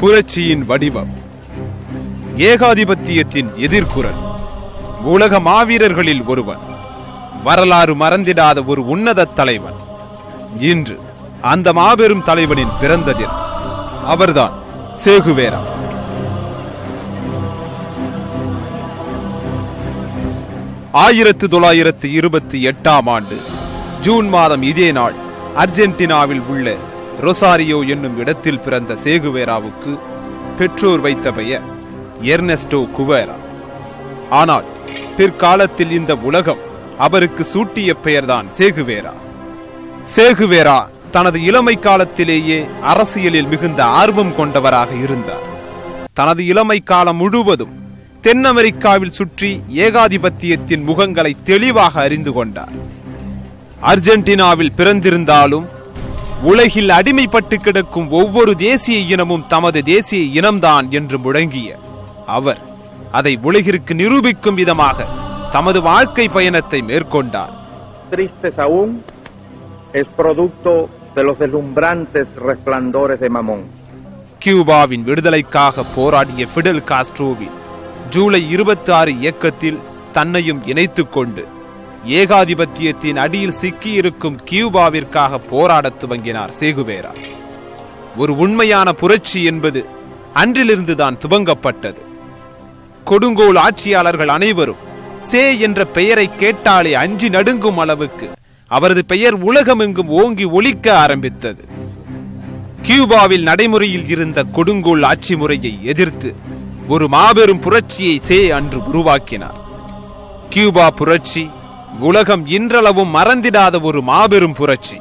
புரட்சியின் வடிவம். ஏகாதிபத்தியத்தின் எதிர்குரல். உலக மாவீரர்களில் ஒருவன். வரலாறு மறந்திடாத ஒரு உன்னத தலைவன். இன்று அந்த மாபெரும் தலைவனின் பிறந்த தினம் அவர்தான் சேகுவேரா. ஆயிரத்து தொள்ளாயிரத்து இருபத்தி எட்டாம் ஆண்டு ஜூன் மாதம் இதே நாள் அர்ஜென்டினாவில் உள்ள ரொசாரியோ என்னும் இடத்தில் பிறந்த சேகுவேராவுக்கு பெற்றோர் வைத்த பெயர் எர்னெஸ்டோ குவேரா. ஆனால் பிற்காலத்தில் இந்த உலகம் அவருக்கு சூட்டிய பெயர்தான் சேகுவேரா. சேகுவேரா தனது இளமை காலத்திலேயே அரசியலில் மிகுந்த ஆர்வம் கொண்டவராக இருந்தார். தனது இளமை காலம் முழுவதும் தென் அமெரிக்காவில் சுற்றி ஏகாதிபத்தியத்தின் முகங்களை தெளிவாக அறிந்து கொண்டார். அர்ஜென்டினாவில் பிறந்திருந்தாலும் உலகில் அடிமைப்பட்டு கிடக்கும் ஒவ்வொரு தேசிய இனமும் தமது தேசிய இனம்தான் என்று முழங்கிய அவர் அதை உலகிற்கு நிரூபிக்கும் விதமாக தமது வாழ்க்கை பயணத்தை மேற்கொண்டார். கியூபாவின் விடுதலைக்காக போராடிய ஃபிடல் காஸ்ட்ரோவின் ஜூலை இருபத்தி ஆறு இயக்கத்தில் தன்னையும் இணைத்துக் கொண்டு ஏகாதிபத்தியத்தின் அடியில் சிக்கியிருக்கும் கியூபாவிற்காக போராடத் துவங்கினார் சேகுவேரா. ஒரு உண்மையான புரட்சி என்பது அன்றிலிருந்துதான் துவங்கப்பட்டது. கொடுங்கோல் ஆட்சியாளர்கள் அனைவரும் சே என்ற பெயரை கேட்டாலே அஞ்சி நடுங்கும் அளவுக்கு அவரது பெயர் உலகமெங்கும் ஓங்கி ஒலிக்க ஆரம்பித்தது. கியூபாவில் நடைமுறையில் இருந்த கொடுங்கோல் ஆட்சி முறையை எதிர்த்து ஒரு மாபெரும் புரட்சியை சே அன்று உருவாக்கினார். கியூபா புரட்சி உலகம் இன்றளவும் மறந்திடாத ஒரு மாபெரும் புரட்சி.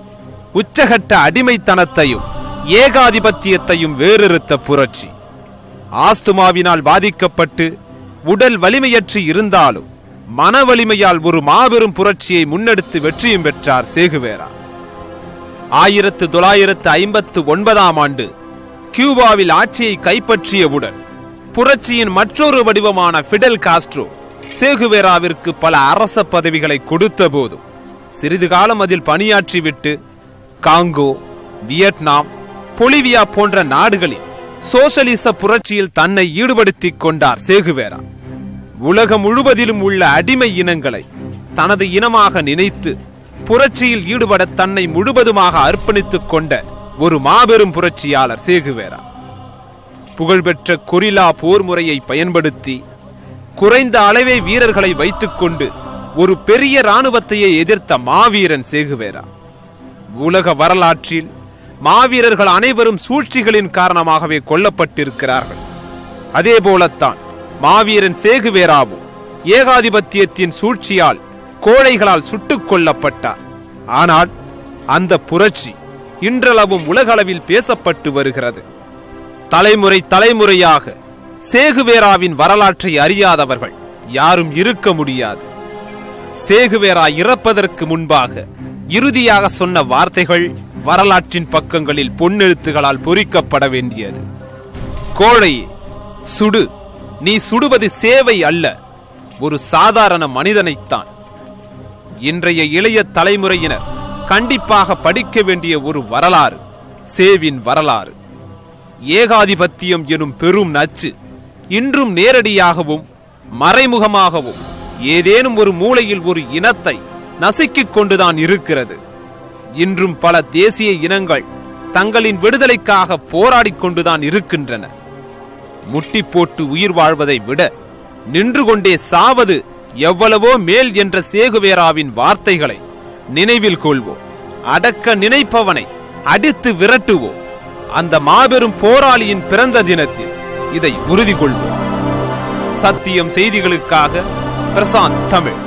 உச்சகட்ட அடிமைத்தனத்தையும் ஏகாதிபத்தியத்தையும் வேறறுத்த புரட்சி. ஆஸ்துமாவினால் பாதிக்கப்பட்டு உடல் வலிமையற்று இருந்தாலும் மன வலிமையால் ஒரு மாபெரும் புரட்சியை முன்னெடுத்து வெற்றியும் பெற்றார் சேகுவேரா. ஆயிரத்து தொள்ளாயிரத்து ஐம்பத்து ஒன்பதாம் ஆண்டு கியூபாவில் ஆட்சியை கைப்பற்றியவுடன் புரட்சியின் மற்றொரு வடிவமான ஃபிடல் காஸ்ட்ரோ சேகுவேராவிற்கு பல அரச பதவிகளை கொடுத்த போதும் சிறிது காலம் அதில் பணியாற்றிவிட்டு காங்கோ வியட்நாம் பொலிவியா போன்ற நாடுகளில் சோசலிச புரட்சியில் தன்னை ஈடுபடுத்திக் கொண்டார் சேகுவேரா. உலகம் முழுவதிலும் உள்ள அடிமை இனங்களை தனது இனமாக நினைத்து புரட்சியில் ஈடுபட தன்னை முழுவதுமாக அர்ப்பணித்துக் கொண்ட ஒரு மாபெரும் புரட்சியாளர் சேகுவேரா. புகழ்பெற்ற கொரில்லா போர் முறையை பயன்படுத்தி குறைந்த அளவே வீரர்களை வைத்துக்கொண்டு ஒரு பெரிய இராணுவத்தையே எதிர்த்த மாவீரன் சேகுவேரா. உலக வரலாற்றில் மாவீரர்கள் அனைவரும் சூழ்ச்சிகளின் காரணமாகவே கொல்லப்பட்டிருக்கிறார்கள். அதே போலத்தான் மாவீரன் சேகுவேராவும் ஏகாதிபத்தியத்தின் சூழ்ச்சியால் கோழைகளால் சுட்டுக் கொல்லப்பட்டார். ஆனால் அந்த புரட்சி இன்றளவும் உலகளவில் பேசப்பட்டு வருகிறது. தலைமுறை தலைமுறையாக சேகுவேராவின் வரலாற்றை அறியாதவர்கள் யாரும் இருக்க முடியாது. சேகுவேரா இறப்பதற்கு முன்பாக இறுதியாக சொன்ன வார்த்தைகள் வரலாற்றின் பக்கங்களில் பொன்னெழுத்துகளால் பொறிக்கப்பட வேண்டியது. கோழையே சுடு நீ சுடுவது சேவை அல்ல ஒரு சாதாரண மனிதனைத்தான். இன்றைய இளைய தலைமுறையினர் கண்டிப்பாக படிக்க வேண்டிய ஒரு வரலாறு சேவின் வரலாறு. ஏகாதிபத்தியம் எனும் பெரும் நச்சு இன்றும் நேரடியாகவும் மறைமுகமாகவும் ஏதேனும் ஒரு மூலையில் ஒரு இனத்தை நசுக்கிக் கொண்டுதான் இருக்கிறது. இன்றும் பல தேசிய இனங்கள் தங்களின் விடுதலைக்காக போராடிக் கொண்டுதான் இருக்கின்றன. முட்டி போட்டு உயிர் வாழ்வதை விட நின்று கொண்டே சாவது எவ்வளவோ மேல் என்ற சேகுவேராவின் வார்த்தைகளை நினைவில் கொள்வோம். அடக்க நினைப்பவனை அடித்து விரட்டுவோம். அந்த மாபெரும் போராளியின் பிறந்த தினத்தில் இதை உறுதி கொள்வோம் சத்தியம் செய்திகளுக்காக பிரசாந்த் தமிழ்.